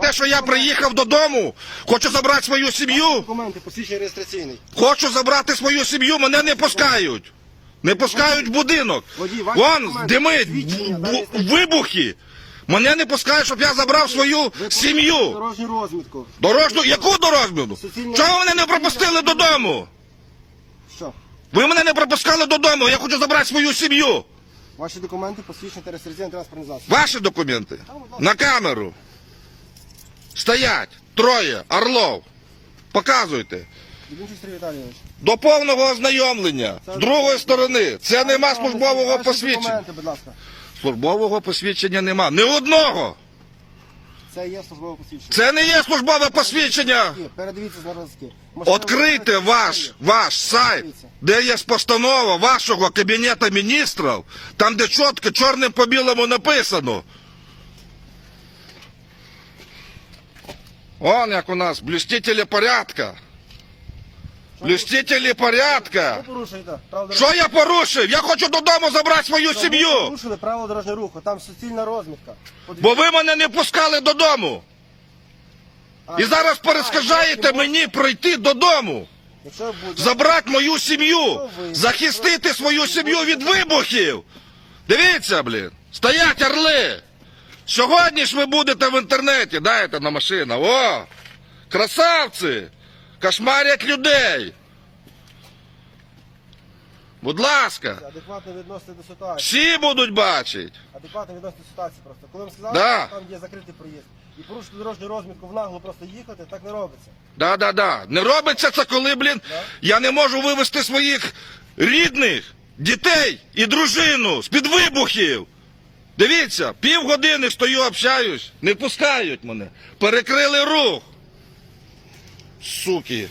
Те, що я приїхав додому, хочу забрати свою сім'ю, Документи, посвідчення реєстраційний. хочу забрати свою сім'ю, мене не пускають. Не пускають в будинок. Вон димить, бу- вибухи. Мене не пускають, щоб я забрав свою сім'ю. Дорожню розмітку. Дорожну, яку дорожню? Чого ви мене не пропустили додому? Що? Ви мене не пропускали додому, я хочу забрати свою сім'ю. Ваші документи, посвідчення та реєстраційний транспортний засіб. Ваші документи. На камеру. Стоять. Троє. Орлов. Показуйте. До повного ознайомлення. З другої сторони. Це нема службового посвідчення. Службового посвідчення нема. Ні одного. Це є службове посвідчення. Це не є службове посвідчення. Передивіться. Машина Открийте ваш, ваш сайт, де є постанова вашого кабінету міністрів, там де чітко чорним по білому написано. Он як у нас блюстителі порядка. Блюстителі порядка. порушуєте право Що я порушив? Я хочу додому забрати свою Ви сім'ю. порушили правила дорожнього руху, там суцільна розмітка. Бо ви мене не пускали додому. А, І зараз якщо мені прийти додому. Якщо буде... забрати мою сім'ю, захистити свою сім'ю від вибухів. Дивіться, блін, стоять орли. Сьогодні ж ви будете в інтернеті, дайте на машина. О! Красавці! Кошмарять людей. Будь ласка, Адекватно відносити до ситуації. всі будуть бачити. Адекватно відносити до ситуації просто. Коли вам сказали, Да. що там є закритий проїзд. І порушити дорожню розмітку в нагло просто їхати, так не робиться. Да, да, да. Не робиться це, коли, блін, я не можу вивезти своїх рідних, дітей і дружину з-під вибухів. Дивіться, півгодини стою, общаюсь, не пускають мене. Перекрили рух. Суки.